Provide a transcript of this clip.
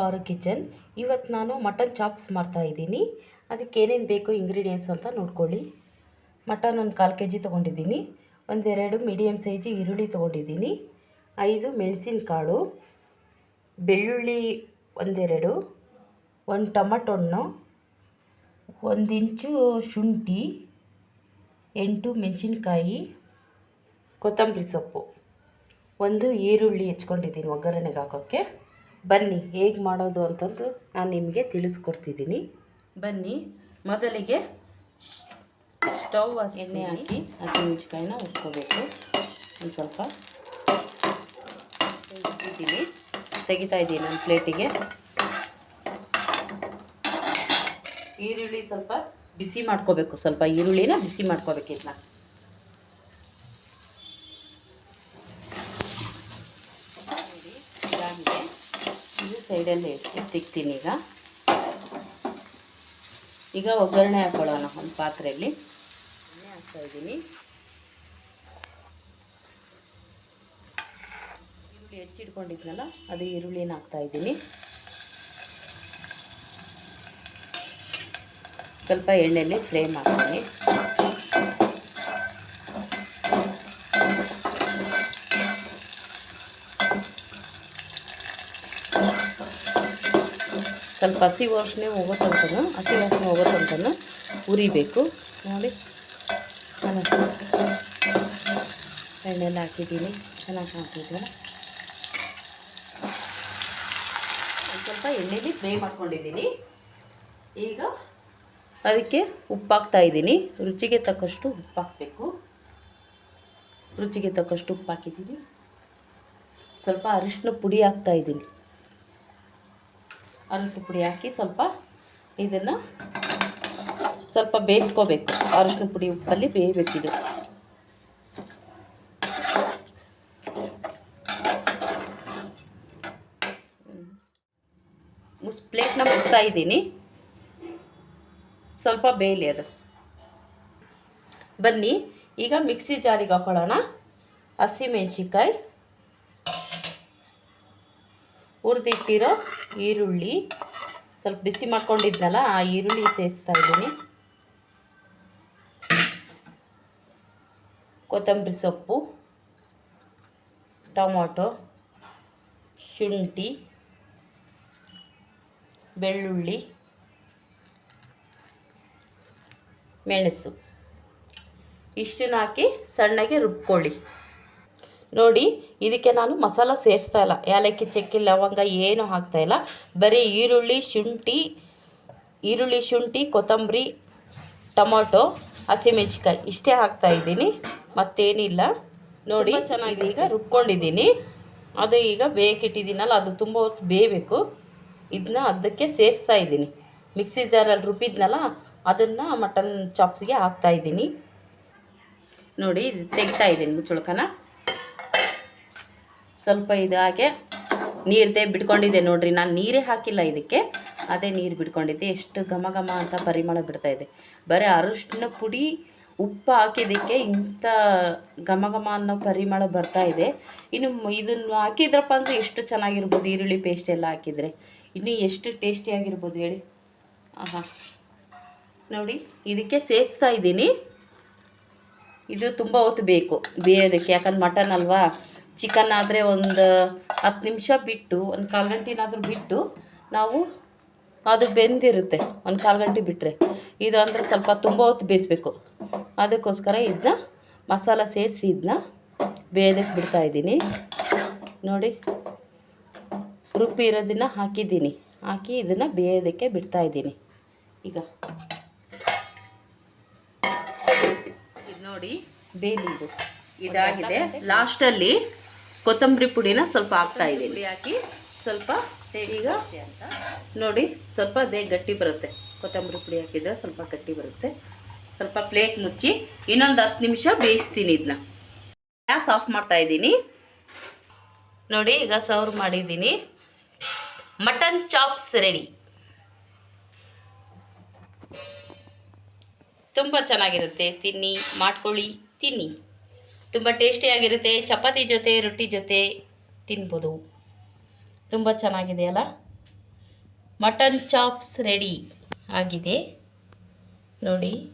ಪಾರು ಕಿಚನ್. ಇವತ್ತು ನಾನು ಮಟನ್ ಚಾಪ್ಸ್ ಮಾಡ್ತಾ ಇದ್ದೀನಿ. ಅದಕ್ಕೆ ಏನೇನು ಬೇಕು ಇಂಗ್ರೀಡಿಯೆಂಟ್ಸ್ ಅಂತ ನೋಡ್ಕೊಳ್ಳಿ. ಮಟನ್ ಒಂದು ಕಾಲು ಕೆ ಜಿ ತೊಗೊಂಡಿದ್ದೀನಿ. ಒಂದೆರಡು ಮೀಡಿಯಮ್ ಸೈಜ್ ಈರುಳ್ಳಿ ತೊಗೊಂಡಿದ್ದೀನಿ. ಐದು ಮೆಣಸಿನಕಾಳು. ಬೆಳ್ಳುಳ್ಳಿ ಒಂದೆರಡು. ಒಂದು ಟೊಮಟೊ ಹಣ್ಣು. ಒಂದು ಇಂಚು ಶುಂಠಿ. ಎಂಟು ಮೆಣಸಿನ್ಕಾಯಿ. ಕೊತ್ತಂಬರಿ ಸೊಪ್ಪು. ಒಂದು ಈರುಳ್ಳಿ ಹೆಚ್ಕೊಂಡಿದ್ದೀನಿ ಒಗ್ಗರಣೆಗೆ ಹಾಕೋಕ್ಕೆ. ಬನ್ನಿ ಹೇಗೆ ಮಾಡೋದು ಅಂತಂದು ನಾನು ನಿಮಗೆ ತಿಳಿಸ್ಕೊಡ್ತಿದ್ದೀನಿ. ಬನ್ನಿ ಮೊದಲಿಗೆ ಸ್ಟವ್ ಎಣ್ಣೆ ಹಾಕಿ ಹಸಿಮೆಣ್ಸಿಕಾಯಿನ ಉಟ್ಕೋಬೇಕು ಒಂದು ಸ್ವಲ್ಪ ಇಟ್ಟಿದ್ದೀನಿ ತೆಗಿತಾ ಇದ್ದೀನಿ ನನ್ನ ಪ್ಲೇಟಿಗೆ. ಈರುಳ್ಳಿ ಸ್ವಲ್ಪ ಬಿಸಿ ಮಾಡ್ಕೋಬೇಕು ಸ್ವಲ್ಪ ಈರುಳ್ಳಿನ ಬಿಸಿ ಮಾಡ್ಕೋಬೇಕು ಇದನ್ನ ನೋಡಿ, ಇದಾಗಿದೆ ಇದು ಸೈಡಲ್ಲಿ ಎತ್ತಿಕ್ತೀನಿ ಈಗ. ಈಗ ಒಗ್ಗರಣೆ ಹಾಕೊಳ್ಳೋಣ ಒಂದು ಪಾತ್ರೆಯಲ್ಲಿ. ಎಣ್ಣೆ ಹಾಕ್ತಾ ಇದ್ದೀನಿ. ಈರುಳ್ಳಿ ಹೆಚ್ಚಿಟ್ಕೊಂಡಿದ್ನಲ್ಲ, ಅದು ಈರುಳ್ಳಿನ ಹಾಕ್ತಾ ಇದ್ದೀನಿ. ಸ್ವಲ್ಪ ಎಣ್ಣೆಯಲ್ಲಿ ಫ್ರೈ ಮಾಡ್ತೀನಿ. ಸ್ವಲ್ಪ ಹಸಿ ವಾಸನೆ ಹೋಗೋ ಹಸಿ ವಾಸನೆ ಹೋಗೋ ಉರಿಬೇಕು ನೋಡಿ ನಾನು ಎಣ್ಣೆಲ್ಲ ಹಾಕಿದ್ದೀನಿ, ಚೆನ್ನಾಗಿ ಕಾಣ್ತಿದ್ವಲ್ಲ ಒಂದು ಸ್ವಲ್ಪ ಎಣ್ಣೆಲಿ ಫ್ರೈ ಮಾಡ್ಕೊಂಡಿದ್ದೀನಿ. ಈಗ ಅದಕ್ಕೆ ಉಪ್ಪು ಹಾಕ್ತಾ ಇದ್ದೀನಿ. ರುಚಿಗೆ ತಕ್ಕಷ್ಟು ಉಪ್ಪು ಹಾಕಬೇಕು ರುಚಿಗೆ ತಕ್ಕಷ್ಟು ಉಪ್ಪು ಹಾಕಿದ್ದೀನಿ ಸ್ವಲ್ಪ ಅರಿಶಿನ ಪುಡಿ ಹಾಕ್ತಾ ಇದ್ದೀನಿ. ಅರಿಶಿನ ಪುಡಿ ಹಾಕಿ ಸ್ವಲ್ಪ ಇದನ್ನು ಸ್ವಲ್ಪ ಬೇಯಿಸ್ಕೋಬೇಕು. ಅರಿಶಿನ ಪುಡಿ ಉಪ್ಪಲ್ಲಿ ಬೇಯಬೇಕಿದು. ಮುಸ್, ಪ್ಲೇಟ್ನ ಮುಸ್ತಾ ಇದ್ದೀನಿ. ಸ್ವಲ್ಪ ಬೇಯಲಿ ಅದು. ಬನ್ನಿ, ಈಗ ಮಿಕ್ಸಿ ಜಾರಿಗೆ ಹಾಕೊಳ್ಳೋಣ. ಹಸಿಮೆಣ್ಸಿಕಾಯಿ ಹುರಿದಿಟ್ಟಿರೋ ಈರುಳ್ಳಿ ಸ್ವಲ್ಪ ಬಿಸಿ ಮಾಡ್ಕೊಂಡಿದ್ನಲ್ಲ, ಆ ಈರುಳ್ಳಿ ಸೇರಿಸ್ತಾ ಇದ್ದೀನಿ. ಕೊತ್ತಂಬರಿ ಸೊಪ್ಪು, ಟೊಮೊಟೊ, ಶುಂಠಿ, ಬೆಳ್ಳುಳ್ಳಿ, ಮೆಣಸು. ಇಷ್ಟನ್ನ ಹಾಕಿ ಸಣ್ಣಗೆ ರುಬ್ಕೊಳ್ಳಿ. ನೋಡಿ ಇದಕ್ಕೆ ನಾನು ಮಸಾಲ ಸೇರಿಸ್ತಾ ಇಲ್ಲ. ಏಲಕ್ಕಿ ಚಕ್ಕೆ ಲವಂಗ ಏನು ಹಾಕ್ತಾ ಇಲ್ಲ. ಬರೀ ಈರುಳ್ಳಿ ಶುಂಠಿ ಈರುಳ್ಳಿ ಶುಂಠಿ ಕೊತ್ತಂಬರಿ ಟೊಮೊಟೊ ಹಸಿಮೆಣ್ಸಿಕಾಯಿ ಇಷ್ಟೇ ಹಾಕ್ತಾ ಇದ್ದೀನಿ. ಮತ್ತೇನಿಲ್ಲ. ನೋಡಿ ಚೆನ್ನಾಗಿದೆ. ಈಗ ರುಬ್ಕೊಂಡಿದ್ದೀನಿ. ಅದು ಈಗ ಬೇಕಿಟ್ಟಿದ್ದೀನಲ್ಲ ಅದು ತುಂಬ ಹೊತ್ತು ಬೇಯಬೇಕು. ಇದನ್ನ ಅದಕ್ಕೆ ಸೇರಿಸ್ತಾ ಇದ್ದೀನಿ. ಮಿಕ್ಸಿ ಜಾರಲ್ಲಿ ರುಬ್ಬಿದ್ನಲ್ಲ ಅದನ್ನು ಮಟನ್ ಚಾಪ್ಸ್ಗೆ ಹಾಕ್ತಾ ಇದ್ದೀನಿ. ನೋಡಿ ಇದು ತೆಗಿತಾ ಇದ್ದೀನಿ ಮುಚ್ಚುಳ್ಕನ. ಸ್ವಲ್ಪ ಇದು ಹಾಗೆ ನೀರದೇ ಬಿಟ್ಕೊಂಡಿದ್ದೆ ನೋಡ್ರಿ. ನಾನು ನೀರೇ ಹಾಕಿಲ್ಲ ಇದಕ್ಕೆ. ಅದೇ ನೀರು ಬಿಟ್ಕೊಂಡಿದ್ದೆ. ಎಷ್ಟು ಘಮ ಘಮ ಅಂತ ಪರಿಮಳ ಬಿಡ್ತಾ ಇದೆ. ಬರೀ ಅರಿಶಿನ ಪುಡಿ, ಉಪ್ಪು ಹಾಕಿದ್ದಕ್ಕೆ ಇಂಥ ಘಮ ಘಮ ಅನ್ನೋ ಪರಿಮಳ ಬರ್ತಾ ಇದೆ. ಇನ್ನು ಇದನ್ನು ಹಾಕಿದ್ರಪ್ಪ ಅಂದರೆ ಎಷ್ಟು ಚೆನ್ನಾಗಿರ್ಬೋದು ಈರುಳ್ಳಿ ಪೇಸ್ಟ್ ಎಲ್ಲ ಹಾಕಿದರೆ. ಇನ್ನು ಎಷ್ಟು ಟೇಸ್ಟಿಯಾಗಿರ್ಬೋದು ಹೇಳಿ. ಆಹಾ. ನೋಡಿ, ಇದಕ್ಕೆ ಸೇರಿಸ್ತಾ ಇದ್ದೀನಿ. ಇದು ತುಂಬ ಹೊತ್ತು ಬೇಕು ಬೇಯೋದಕ್ಕೆ. ಯಾಕಂದ್ರೆ ಮಟನ್ ಅಲ್ವಾ? ಚಿಕನ್ ಆದರೆ ಒಂದು ಹತ್ತು ನಿಮಿಷ ಬಿಟ್ಟು, ಒಂದು ಕಾಲು ಗಂಟೆನಾದರೂ ಬಿಟ್ಟು ನಾವು ಅದು ಬೆಂದಿರುತ್ತೆ, ಒಂದು ಕಾಲು ಗಂಟೆ ಬಿಟ್ಟರೆ ಇದು ಅಂದರೆ ಸ್ವಲ್ಪ ತುಂಬ ಹೊತ್ತು ಬೇಯಿಸ್ಬೇಕು. ಅದಕ್ಕೋಸ್ಕರ ಇದನ್ನ ಮಸಾಲ ಸೇರಿಸಿ ಇದನ್ನ ಬೇಯೋದಕ್ಕೆ ಬಿಡ್ತಾ ಇದ್ದೀನಿ. ನೋಡಿ, ರುಬ್ಬಿ ಇರೋದನ್ನ ಹಾಕಿದ್ದೀನಿ. ಹಾಕಿ ಇದನ್ನು ಬೇಯೋದಕ್ಕೆ ಬಿಡ್ತಾ ಇದ್ದೀನಿ. ಈಗ ಇದು ನೋಡಿ ಬೇಲಿ ಇದು ಇದಾಗಿದೆ. ಲಾಸ್ಟಲ್ಲಿ ಕೊತ್ತಂಬರಿ ಪುಡಿನ ಸ್ವಲ್ಪ ಹಾಕ್ತಾ ಇದ್ದೀನಿ. ಹಾಕಿ ಸ್ವಲ್ಪ ಈಗ ನೋಡಿ ಸ್ವಲ್ಪ ಅದೇ ಗಟ್ಟಿ ಬರುತ್ತೆ. ಕೊತ್ತಂಬರಿ ಪುಡಿ ಹಾಕಿದ್ರೆ ಸ್ವಲ್ಪ ಗಟ್ಟಿ ಬರುತ್ತೆ. ಸ್ವಲ್ಪ ಪ್ಲೇಟ್ ಮುಚ್ಚಿ ಇನ್ನೊಂದು ಹತ್ತು ನಿಮಿಷ ಬೇಯಿಸ್ತೀನಿ ಇದನ್ನ ಗ್ಯಾಸ್ ಆಫ್ ಮಾಡ್ತಾ ಇದ್ದೀನಿ. ನೋಡಿ ಈಗ ಸರ್ವ್ ಮಾಡಿದ್ದೀನಿ. Mutton chops ready. ತುಂಬ ಚೆನ್ನಾಗಿರುತ್ತೆ. ತಿನ್ನಿ ಮಾಡ್ಕೊಳ್ಳಿ ತಿನ್ನಿ. ತುಂಬ ಟೇಸ್ಟಿಯಾಗಿರುತ್ತೆ. ಚಪಾತಿ ಜೊತೆ, ರೊಟ್ಟಿ ಜೊತೆ ತಿನ್ಬೋದು. ತುಂಬ ಚೆನ್ನಾಗಿದೆ ಅಲ್ಲ? ಮಟನ್ ಚಾಪ್ಸ್ ರೆಡಿ ಆಗಿದೆ. ನೋಡಿ.